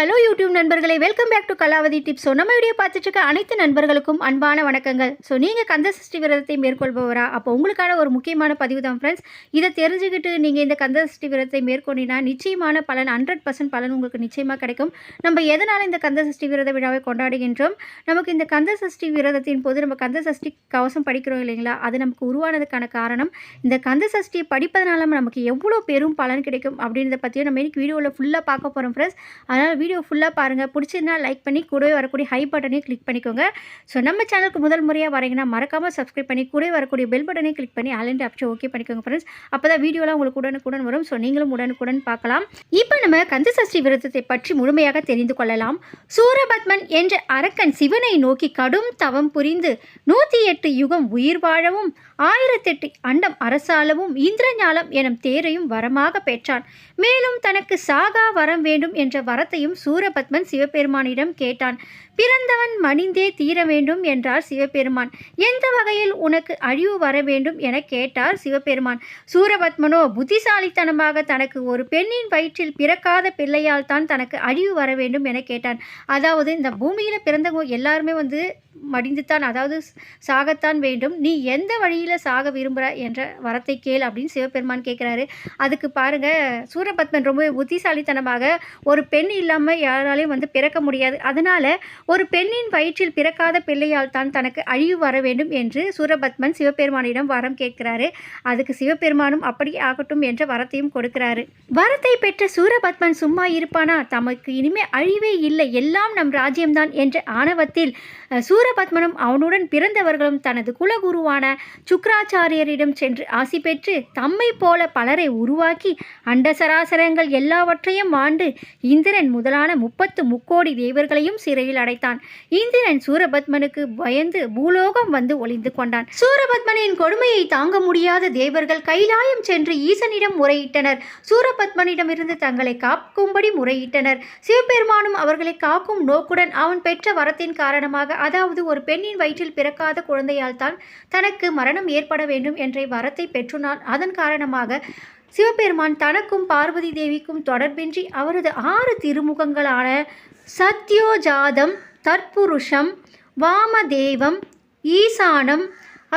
Hello YouTube நண்பர்களே. Welcome back to Kalavathi tips so நம்ம video பார்த்துட்டு அனைத்து நண்பர்களுக்கும் அன்பான வணக்கங்கள். ஸோ நீங்கள் கந்த சஷ்டி விரதத்தை மேற்கொள்பவரா? அப்போ உங்களுக்கான ஒரு முக்கியமான பதிவு தான் ஃப்ரெண்ட்ஸ் இதை தெரிஞ்சுக்கிட்டு நீங்கள் இந்த கந்த சஷ்டி விரதத்தை மேற்கொண்டினா நிச்சயமான பலன் ஹண்ட்ரட் பர்சன்ட் பலன் உங்களுக்கு நிச்சயமாக கிடைக்கும். நம்ம எதனால் இந்த கந்த சஷ்டி விரத விழாவை கொண்டாடுகின்றோம்? நமக்கு இந்த கந்த சஷ்டி விரதத்தின் போது நம்ம கந்த சஷ்டி கவசம் படிக்கிறோம் இல்லைங்களா? அது நமக்கு உருவானதுக்கான காரணம் இந்த கந்த சஷ்டியை படிப்பதனால நமக்கு எவ்வளோ பெரும் பலன் கிடைக்கும் அப்படின்றத பற்றியும் நம்ம இன்னைக்கு வீடியோவில் ஃபுல்லாக பார்க்க போகிறோம் ஃப்ரெண்ட்ஸ் அதனால் வீடியோ ஃபுல்லாக பாருங்கள் பிடிச்சிருந்தா லைக் பண்ணி கூடவே வரக்கூடிய ஹை பட்டனையும் கிளிக் பண்ணிக்கோங்க. ஸோ நம்ம சேனலுக்கு முதல் முறையாக வரீங்கன்னா மறக்காமல் சப்ஸ்கிரைப் பண்ணி கூடவே வரக்கூடிய பெல் பட்டனையும் கிளிக் பண்ணி ஆலண்ட் ஆப்ஷன் ஓகே பண்ணிக்கோங்க ஃப்ரெண்ட்ஸ் அப்போ தான் வீடியோலாம் உங்களுக்கு உடனுக்குடன் வரும். ஸோ நீங்களும் உடனுக்குடன் பார்க்கலாம். இப்போ நம்ம கந்த சஷ்டி விரதத்தை பற்றி முழுமையாக தெரிந்து கொள்ளலாம். சூரபத்மன் என்ற அரக்கன் சிவனை நோக்கி கடும் தவம் புரிந்து நூற்றி எட்டு யுகம் உயிர் வாழவும் ஆயிரத்தெட்டு அண்டம் அரசாளவும் இந்திரஞாலம் எனும் தேரையும் வரமாக பெற்றான். மேலும் தனக்கு சாகா வரம் வேண்டும் என்ற வரத்தையும் சூரபத்மன் சிவபெருமானிடம் கேட்டான். பிறந்தவன் மணிந்தே தீர வேண்டும் என்றார் சிவபெருமான். எந்த வகையில் உனக்கு அழிவு வர வேண்டும் என கேட்டார் சிவபெருமான். சூரபத்மனோ புத்திசாலித்தனமாக தனக்கு ஒரு பெண்ணின் வயிற்றில் பிறக்காத பிள்ளையால் தான் தனக்கு அழிவு வர வேண்டும் என கேட்டான். அதாவது இந்த பூமியில் பிறந்தவங்க எல்லாருமே வந்து மடிந்துத்தான் அதாவது சாகத்தான் வேண்டும். நீ எந்த வழியில் சாக விரும்புகிற என்ற வரத்தை கேள் அப்படின்னு சிவபெருமான் கேட்குறாரு அதுக்கு பாருங்க சூரபத்மன் ரொம்ப புத்திசாலித்தனமாக ஒரு பெண் இல்லாமல் யாராலையும் வந்து பிறக்க முடியாது. அதனால் ஒரு பெண்ணின் வயிற்றில் பிறக்காத பிள்ளையால் தான் தனக்கு அழிவு வர வேண்டும் என்று சூரபத்மன் சிவபெருமானிடம் வரம் கேட்கிறாரு. அதுக்கு சிவபெருமானும் அப்படி ஆகட்டும் என்ற வரத்தையும் கொடுக்கிறாரு. வரத்தை பெற்ற சூரபத்மன் சும்மா இருப்பானா? தமக்கு இனிமே அழிவே இல்லை. எல்லாம் நம் ராஜ்யம்தான் என்ற ஆணவத்தில் சூரபத்மனும் அவனுடன் பிறந்தவர்களும் தனது குலகுருவான சுக்ராச்சாரியரிடம் சென்று ஆசி பெற்று தம்மை போல பலரை உருவாக்கி அண்ட சராசரங்கள் எல்லாவற்றையும் ஆண்டு இந்திரன் முதலான முப்பத்து முக்கோடி தேவர்களையும் சிறையில் அடை அடைத்தான் இந்திரன் சூரபத்மனுக்கு பயந்து பூலோகம் வந்து ஒளிந்து கொண்டான். சூரபத்மனின் கொடுமையை தாங்க முடியாத தேவர்கள் கைலாயம் சென்று ஈசனிடம் முறையிட்டனர். சூரபத்மனிடமிருந்து தங்களை காக்கும்படி முறையிட்டனர். சிவபெருமானும் அவர்களை காக்கும் நோக்குடன் அவன் பெற்ற வரத்தின் காரணமாக அதாவது ஒரு பெண்ணின் வயிற்றில் பிறக்காத குழந்தையால் தான் தனக்கு மரணம் ஏற்பட வேண்டும் என்ற வரத்தை பெற்றுனான். அதன் காரணமாக சிவபெருமான் தனக்கும் பார்வதி தேவிக்கும் தொடர்பின்றி அவரது ஆறு திருமுகங்களான சத்யோஜாதம் தற்புருஷம் வாமதேவம் ஈசானம்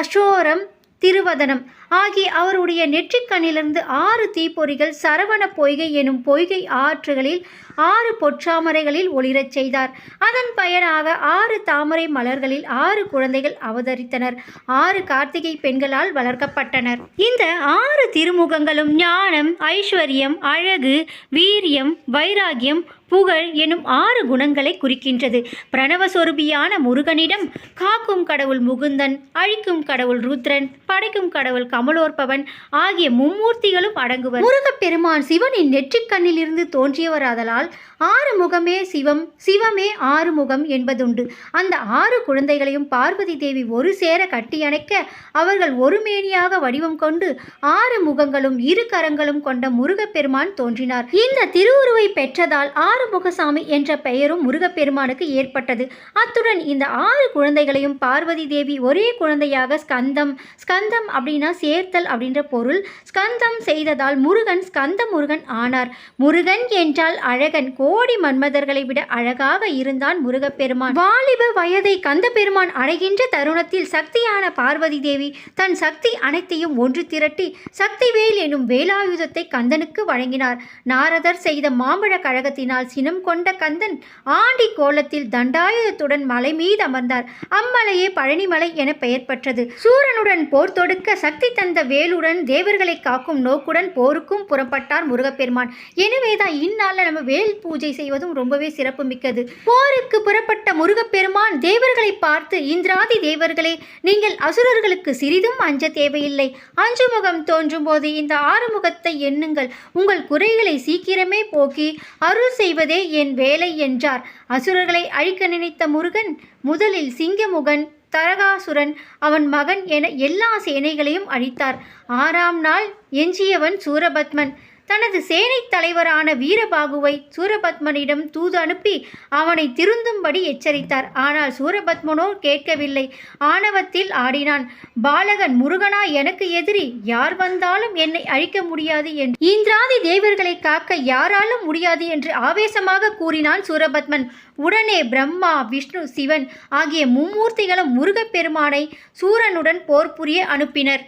அசோரம் திருவதனம். ஆகிய அவருடைய நெற்றிக்கண்ணிலிருந்து ஆறு தீப்பொறிகள் சரவண பொய்கை எனும் பொய்கை ஆற்றுகளில் ஆறு பொற்றாமரைகளில் ஒளிரச் செய்தார். அதன் பயனாக ஆறு தாமரை மலர்களில் ஆறு குழந்தைகள் அவதரித்தனர். ஆறு கார்த்திகை பெண்களால் வளர்க்கப்பட்டனர். இந்த ஆறு திருமுகங்களும் ஞானம் ஐஸ்வர்யம் அழகு வீரியம் வைராகியம் புகழ் எனும் ஆறு குணங்களை குறிக்கின்றது. பிரணவஸ்வரூபியான முருகனிடம் காக்கும் கடவுள் முகுந்தன் அழிக்கும் கடவுள் ருத்ரன் படைக்கும் கடவுள் கமலோற்பவன் ஆகிய மும்மூர்த்திகளும் அடங்குவர். முருகப்பெருமான் சிவனின் நெற்றிக்கண்ணிலிருந்து தோன்றியவராதலால் ஆறு முகமே சிவம் சிவமே ஆறு முகம் என்பதுண்டு. அந்த ஆறு குழந்தைகளையும் பார்வதி தேவி ஒரு சேர கட்டியணைக்க அவர்கள் ஒரு மேனியாக வடிவம் கொண்டு ஆறு முகங்களும் இரு கரங்களும் கொண்ட முருகப்பெருமான் தோன்றினார். இந்த திருவுருவை பெற்றதால் ஆறுமுகசாமி என்ற பெயரும் முருகப்பெருமானுக்கு ஏற்பட்டது. அத்துடன் இந்த ஆறு குழந்தைகளையும் பார்வதி தேவி ஒரே குழந்தையாக ஸ்கந்தம் ஸ்கந்தம் அப்படின்னா சேர்த்தல் அப்படின்ற பொருள் ஸ்கந்தம் செய்ததால் முருகன் ஸ்கந்த முருகன் ஆனார். முருகன் என்றால் அழகன். கோடி மன்மதர்களை விட அழகாக இருந்தான் முருகப்பெருமான். வாலிப வயதை கந்த பெருமான் அடைகின்ற தருணத்தில் சக்தியான பார்வதி தேவி தன் சக்தி அனைத்தையும் ஒன்று திரட்டி சக்திவேல் எனும் வேலாயுதத்தை கந்தனுக்கு வழங்கினார். நாரதர் செய்த மாம்பழ கழகத்தினால் சினம் கொண்ட கந்தன் ஆண்டி கோலத்தில் தண்டாயுதத்துடன் மலை மீது அமர்ந்தார். அம்மலையே பழனிமலை என பெயர் பெற்றது. சூரனுடன் போர் தொடுக்க சக்தி தந்த வேலுடன் தேவர்களை காக்கும் நோக்குடன் போருக்கும் புறப்பட்டார் முருகப்பெருமான். எனவேதான் இந்நாளில் நம்ம வேல் பூஜை செய்வதும் ரொம்பவே சிறப்பு மிக்கது போருக்கு புறப்பட்ட முருகப்பெருமான் தேவர்களை பார்த்து இந்திராதி தேவர்களே நீங்கள் அசுரர்களுக்கு சிறிதும் அஞ்ச தேவையில்லை. அஞ்சு முகம் தோன்றும் போது இந்த ஆறுமுகத்தை எண்ணுங்கள். உங்கள் குறைகளை சீக்கிரமே போக்கி அருள் செய்வதே என் வேலை என்றார். அசுரர்களை அழிக்க நினைத்த முருகன் முதலில் சிங்கமுகன் தரகாசுரன் அவன் மகன் என எல்லா சேனைகளையும் அழித்தார். ஆறாம் நாள் எஞ்சியவன் சூரபத்மன். தனது சேனைத் தலைவரான வீரபாகுவை சூரபத்மனிடம் தூது அனுப்பி அவனை திருந்தும்படி எச்சரித்தார். ஆனால் சூரபத்மனோ கேட்கவில்லை. ஆணவத்தில் ஆடினான். பாலகன் முருகனா எனக்கு எதிரி. யார் வந்தாலும் என்னை அழிக்க முடியாது என்று. இந்திராதி தேவர்களை காக்க யாராலும் முடியாது என்று ஆவேசமாக கூறினான் சூரபத்மன். உடனே பிரம்மா விஷ்ணு சிவன் ஆகிய மும்மூர்த்திகளும் முருகப்பெருமானை சூரனுடன் போர் புரிய அனுப்பினர்.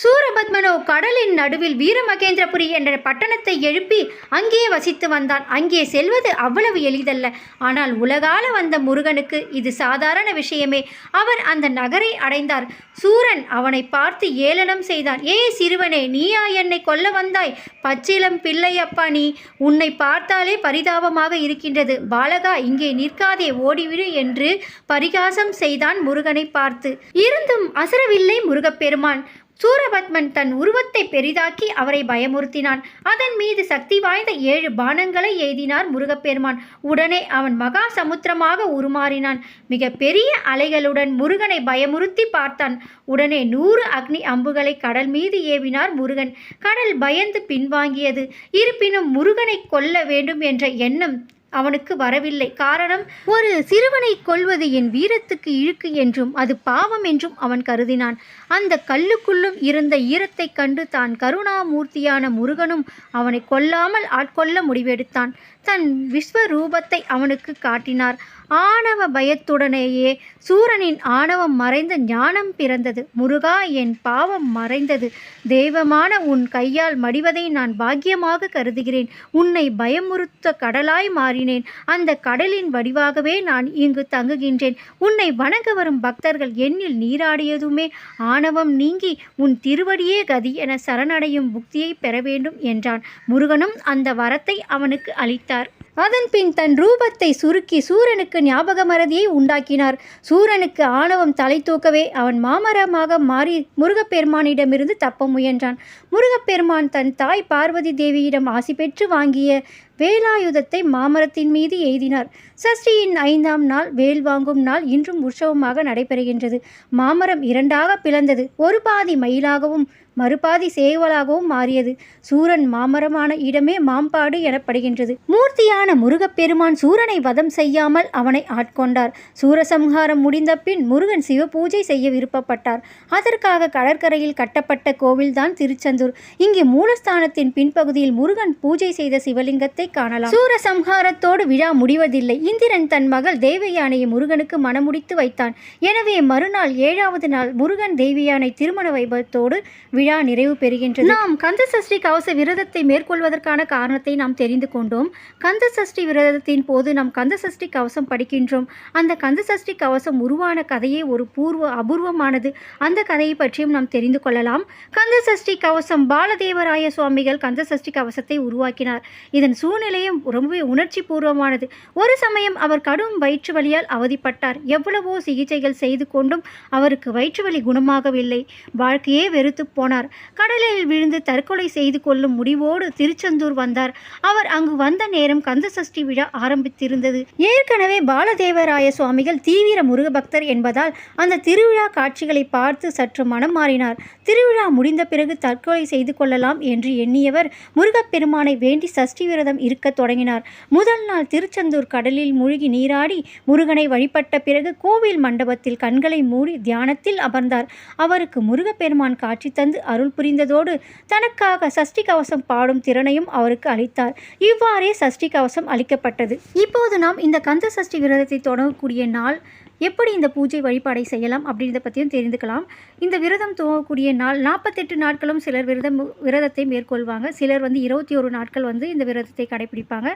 சூரபத்மனோ கடலின் நடுவில் வீரமகேந்திரபுரி என்ற பட்டணத்தை எழுப்பி அங்கே வசித்து வந்தான். அங்கே செல்வது அவ்வளவு எளிதல்ல. ஆனால் உலகால வந்த முருகனுக்கு இது சாதாரண விஷயமே. அவர் அந்த நகரை அடைந்தார். சூரன் அவனை பார்த்து ஏளனம் செய்தான். ஏ சிறுவனே நீயா என்னை கொல்ல வந்தாய்? பச்சிலம் பிள்ளை அப்பா நீ. உன்னை பார்த்தாலே பரிதாபமாக இருக்கின்றது. பாலகா இங்கே நிற்காதே ஓடிவிடு என்று பரிகாசம் செய்தான் முருகனை பார்த்து. இருந்தும் அசரவில்லை முருகப்பெருமான். சூரபத்மன் தன் உருவத்தை பெரிதாக்கி அவரை பயமுறுத்தினான். அதன் மீது சக்தி வாய்ந்த ஏழு பானங்களை எய்தினார் முருகப்பெருமான். உடனே அவன் மகா சமுத்திரமாக உருமாறினான். மிக பெரிய அலைகளுடன் முருகனை பயமுறுத்தி பார்த்தான். உடனே நூறு அக்னி அம்புகளை கடல் மீது ஏவினார் முருகன். கடல் பயந்து பின்வாங்கியது. இருப்பினும் முருகனை கொல்ல வேண்டும் என்ற எண்ணம் அவனுக்கு வரவில்லை. காரணம் ஒரு சிறுவனை கொல்வது என் வீரத்துக்கு இழுக்கு என்றும் அது பாவம் என்றும் அவன் கருதினான். அந்த கல்லுக்குள்ளும் இருந்த ஈரத்தைக் கண்டு தான் கருணாமூர்த்தியான முருகனும் அவனை கொல்லாமல் ஆட்கொள்ள முடிவெடுத்தான். தன் விஸ்வரூபத்தை அவனுக்கு காட்டினார். ஆணவ பயத்துடனேயே சூரனின் ஆணவம் மறைந்த ஞானம் பிறந்தது. முருகா என் பாவம் மறைந்தது. தெய்வமான உன் கையால் மடிவதை நான் பாக்கியமாக கருதுகிறேன். உன்னை பயமுறுத்த கடலாய் மாறினேன். அந்த கடலின் வடிவாகவே நான் இங்கு தங்குகின்றேன். உன்னை வணங்க வரும் பக்தர்கள் எண்ணில் நீராடியதுமே ஆணவம் நீங்கி உன் திருவடியே கதி என சரணடையும் புக்தியை பெற வேண்டும் என்றான். முருகனும் அந்த வரத்தை அவனுக்கு அளித்தார். அதன்பின் தன் ரூபத்தை சுருக்கி சூரனுக்கு ஞாபக மறதியை உண்டாக்கினார். சூரனுக்கு ஆணவம் தலை தூக்கவே அவன் மாமரமாக மாறி முருகப்பெருமானிடமிருந்து தப்ப முயன்றான். முருகப்பெருமான் தன் தாய் பார்வதி தேவியிடம் ஆசி பெற்று வாங்கிய வேலாயுதத்தை மாமரத்தின் மீது எய்தினார். சஷ்டியின் ஐந்தாம் நாள் வேல் வாங்கும் நாள் இன்றும் உற்சவமாக நடைபெறுகின்றது. மாமரம் இரண்டாக பிளந்தது. ஒரு பாதி மயிலாகவும் மறுபாதி சேவலாகவும் மாறியது. சூரன் மாமரமான இடமே மாம்பாடு எனப்படுகின்றது. மூர்த்தியான முருகப்பெருமான் சூரனை வதம் செய்யாமல் அவனை ஆட்கொண்டார். சூரசம்ஹாரம் முடிந்த பின் முருகன் சிவபூஜை செய்ய விருப்பப்பட்டார். அதற்காக கடற்கரையில் கட்டப்பட்ட கோவில்தான் திருச்செந்தூர். இங்கே மூலஸ்தானத்தின் பின்பகுதியில் முருகன் பூஜை செய்த சிவலிங்கத்தை காணலாம். சூரசம்ஹாரத்தோடு விழா முடிவதில்லை. இந்திரன் தன் மகள் தேவயானையை முருகனுக்கு மணமுடித்து வைத்தான். எனவே மறுநாள் ஏழாவது நாள் முருகன் தேவியானை திருமண வைபவத்தோடு விழா நிறைவு பெறுகின்றது. நாம் கந்த சஷ்டி கவச விரதத்தை மேற்கொள்வதற்கான காரணத்தை நாம் தெரிந்து கொண்டோம். கந்த சஷ்டி விரதத்தின் போது நாம் கந்த சஷ்டி கவசம் படிக்கின்றோம். அந்த கந்த சஷ்டி கவசம் உருவான கதையே ஒரு பூர்வ அபூர்வமானது. அந்த கதையை பற்றியும் நாம் தெரிந்து கொள்ளலாம். கந்த சஷ்டி கவசம் பாலதேவராய சுவாமிகள் கந்த சஷ்டி கவசத்தை உருவாக்கினார். இதன் சூழ்நிலையும் ரொம்பவே உணர்ச்சி பூர்வமானது. ஒரு சமயம் அவர் கடும் வயிற்று வலியால் அவதிப்பட்டார். எவ்வளவோ சிகிச்சைகள் செய்து கொண்டும் அவருக்கு வயிற்று வலி குணமாகவில்லை. வாழ்க்கையே வெறுத்து போனார். கடலில் விழுந்து தற்கொலை செய்து கொள்ளும் முடிவோடு திருச்செந்தூர் வந்தார். அவர் அங்கு வந்த நேரம் கந்த சஷ்டி விழா ஆரம்பித்திருந்தது. ஏற்கனவே பாலதேவராய சுவாமிகள் தீவிர முருகபக்தர் என்பதால் அந்த திருவிழா காட்சிகளை பார்த்து சற்று மனம் மாறினார். திருவிழா முடிந்த பிறகு தற்கொலை செய்து கொள்ளலாம் என்று எண்ணியவர் முருகப்பெருமானை வேண்டி சஷ்டி விரதம் இருக்கத் தொடங்கினார். முதல் நாள் திருச்செந்தூர் கடலில் மூழ்கி நீராடி முருகனை வழிபட்ட பிறகு கோவில் மண்டபத்தில் கண்களை மூடி தியானத்தில் அமர்ந்தார். அவருக்கு முருகப்பெருமான் காட்சி தந்து அருள் புரிந்ததோடு தனக்காக சஷ்டி கவசம் பாடும் திறனையும் அவருக்கு அளித்தார். இவ்வாறே சஷ்டி கவசம் அளிக்கப்பட்டது. இப்போது நாம் இந்த கந்த சஷ்டி விரதத்தை தொடங்கக்கூடிய நாள் எப்படி இந்த பூஜை வழிபாடை செய்யலாம் அப்படின்றத பற்றியும் தெரிந்துக்கலாம். இந்த விரதம் துவங்கக்கூடிய நாள் நாற்பத்தெட்டு நாட்களும் சிலர் விரதம் விரதத்தை மேற்கொள்வாங்க. சிலர் வந்து இருபத்தி ஒரு நாட்கள் வந்து இந்த விரதத்தை கடைபிடிப்பாங்க.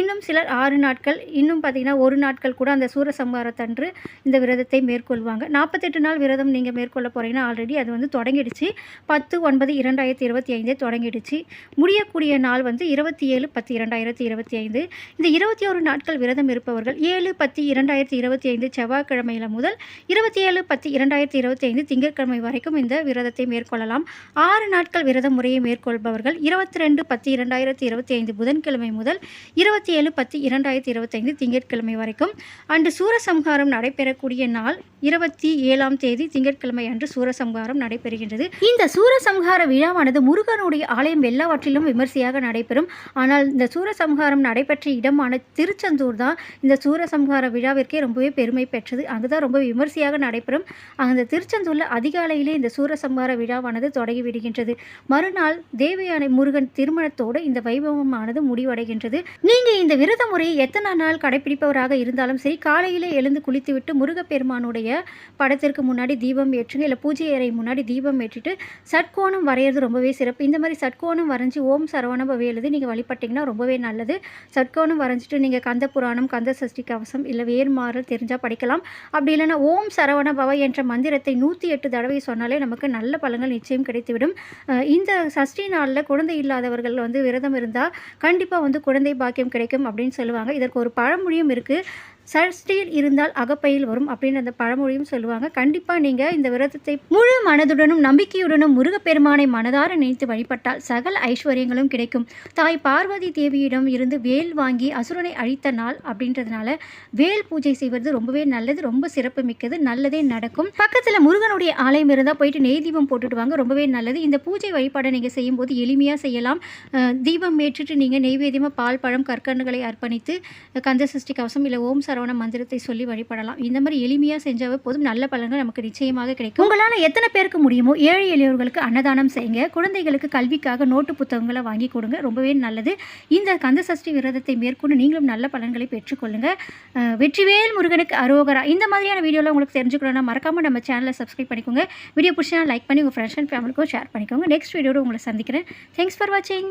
இன்னும் சிலர் ஆறு நாட்கள் இன்னும் பார்த்திங்கன்னா ஒரு நாட்கள் கூட அந்த சூரசம்ஹாரத்தன்று இந்த விரதத்தை மேற்கொள்வாங்க. நாற்பத்தெட்டு நாள் விரதம் நீங்கள் மேற்கொள்ள போகிறீங்கன்னா ஆல்ரெடி அது வந்து தொடங்கிடுச்சு. பத்து ஒன்பது இரண்டாயிரத்தி இருபத்தி ஐந்தே தொடங்கிடுச்சு. முடியக்கூடிய நாள் வந்து இருபத்தி ஏழு பத்து இரண்டாயிரத்தி இருபத்தி ஐந்து இந்த இருபத்தி ஒரு நாட்கள் விரதம் இருப்பவர்கள் ஏழு பத்து இரண்டாயிரத்தி இருபத்தி ஐந்து செவ்வாய் செவ்வாய்க்கிழமையில முதல் இருபத்தி ஏழு பத்து இரண்டாயிரத்தி இருபத்தி ஐந்து திங்கட்கிழமை வரைக்கும் இந்த விரதத்தை மேற்கொள்ளலாம். ஆறு நாட்கள் விரத முறையை மேற்கொள்பவர்கள் இருபத்தி ரெண்டு பத்து இரண்டாயிரத்தி இருபத்தி ஐந்து புதன்கிழமை முதல் இருபத்தி ஏழு பத்து இரண்டாயிரத்தி இருபத்தைந்து திங்கட்கிழமை வரைக்கும். அன்று சூரசம்ஹாரம் நடைபெறக்கூடிய நாள் இருபத்தி ஏழாம் தேதி திங்கட்கிழமை அன்று சூரசம்ஹாரம் நடைபெறுகின்றது. இந்த சூரசம்ஹார விழாவானது முருகனுடைய ஆலயம் எல்லாவற்றிலும் விமர்சையாக நடைபெறும். ஆனால் இந்த சூரசம்ஹாரம் நடைபெற்ற இடமான திருச்செந்தூர் தான் இந்த சூரசம்ஹார விழாவிற்கே ரொம்பவே பெருமை பெற்றது. அங்கே அங்குதான் ரொம்ப விமர்சையாக நடைபெறும். அந்த திருச்செந்தூரில் அதிகாலையிலே இந்த சூரசம்ஹார விழாவானது தொடங்கி விடுகின்றது. மறுநாள் தேவயானை முருகன் திருமணத்தோடு இந்த வைபவமானது முடிவடைகின்றது. நீங்கள் இந்த விரத முறையை எத்தனை நாள் கடைபிடிப்பவராக இருந்தாலும் சரி காலையிலே எழுந்து குளித்துவிட்டு முருகப்பெருமானுடைய படத்திற்கு முன்னாடி தீபம் ஏற்றுங்க இல்லை பூஜை அறை முன்னாடி தீபம் ஏற்றிட்டு சட்கோணம் வரைகிறது ரொம்பவே சிறப்பு. இந்த மாதிரி சட்கோணம் வரைஞ்சி ஓம் சரவணபவ வேலுது நீங்கள் வழிபட்டிங்கன்னா ரொம்பவே நல்லது. சட்கோணம் வரைஞ்சிட்டு நீங்கள் கந்த புராணம் கந்த சஷ்டி கவசம் இல்லை வேர்மாறல் தெரிஞ்சால் படிக்கலாம். அப்படி இல்லைன்னா ஓம் சரவண பவ என்ற மந்திரத்தை நூற்றி எட்டு தடவை சொன்னாலே நமக்கு நல்ல பலன்கள் நிச்சயம் கிடைத்துவிடும். இந்த சஷ்டி நாளில் குழந்தை இல்லாதவர்கள் வந்து விரதம் இருந்தால் கண்டிப்பாக வந்து குழந்தை பாக்கியம் கிடைக்கும் அப்படின்னு சொல்லுவாங்க. இதற்கு ஒரு பழமொழியும் இருக்குது சஷ்டியில் இருந்தால் அகப்பையில் வரும் அப்படின்னு அந்த பழமொழியும் சொல்லுவாங்க. கண்டிப்பாக நீங்கள் இந்த விரதத்தை முழு மனதுடனும் நம்பிக்கையுடனும் முருகப்பெருமானை மனதார நினைத்து வழிபட்டால் சகல ஐஸ்வர்யங்களும் கிடைக்கும். தாய் பார்வதி தேவியிடம் இருந்து வேல் வாங்கி அசுரனை அழித்த நாள் அப்படின்றதுனால வேல் பூஜை செய்வது ரொம்பவே நல்லது ரொம்ப சிறப்பு மிக்கது நல்லதே நடக்கும். பக்கத்தில் முருகனுடைய ஆலயம் இருந்தால் போயிட்டு நெய் தீபம் போட்டுட்டு வாங்க ரொம்பவே நல்லது. இந்த பூஜை வழிபாடை நீங்கள் செய்யும்போது எளிமையாக செய்யலாம். தீபம் ஏற்றிட்டு நீங்கள் நெய்வேதியமாக பால் பழம் கற்கண்டுகளை அர்ப்பணித்து கந்த சஷ்டி கவசம் இல்லை ஓம் சரவண மந்திரத்தை சொல்லி வழிபடலாம். இந்த மாதிரி எளிமையாக செஞ்சாவே போதும். நல்ல பலன்கள் நமக்கு நிச்சயமாக கிடைக்கும். உங்களால் எத்தனை பேருக்கு முடியுமோ ஏழை எளியவர்களுக்கு அன்னதானம் செய்யுங்க. குழந்தைகளுக்கு கல்விக்காக நோட்டு புத்தகங்களை வாங்கி கொடுங்க. ரொம்பவே நல்லது. இந்த கந்த சஷ்டி விரதத்தை மேற்கொண்டு நீங்களும் நல்ல பலன்களை பெற்றுக்கொள்ளுங்க. வெற்றிவேல் முருகனுக்கு அரோகரா. இந்த மாதிரியான வீடியோவில் உங்களுக்கு தெரிஞ்சுக்கணும்னா மறக்காமல் நம்ம சேனலை சப்ஸ்கிரைப் பண்ணிக்கோங்க. வீடியோ பிடிச்சா லைக் பண்ணி உங்கள் ஃப்ரெண்ட்ஸ் அண்ட் ஃபேமிலிக்கும் ஷேர் பண்ணிக்கோங்க. நெக்ஸ்ட் வீடியோட உங்களை சந்திக்கிறேன். தேங்க்ஸ் ஃபார் வாட்சிங்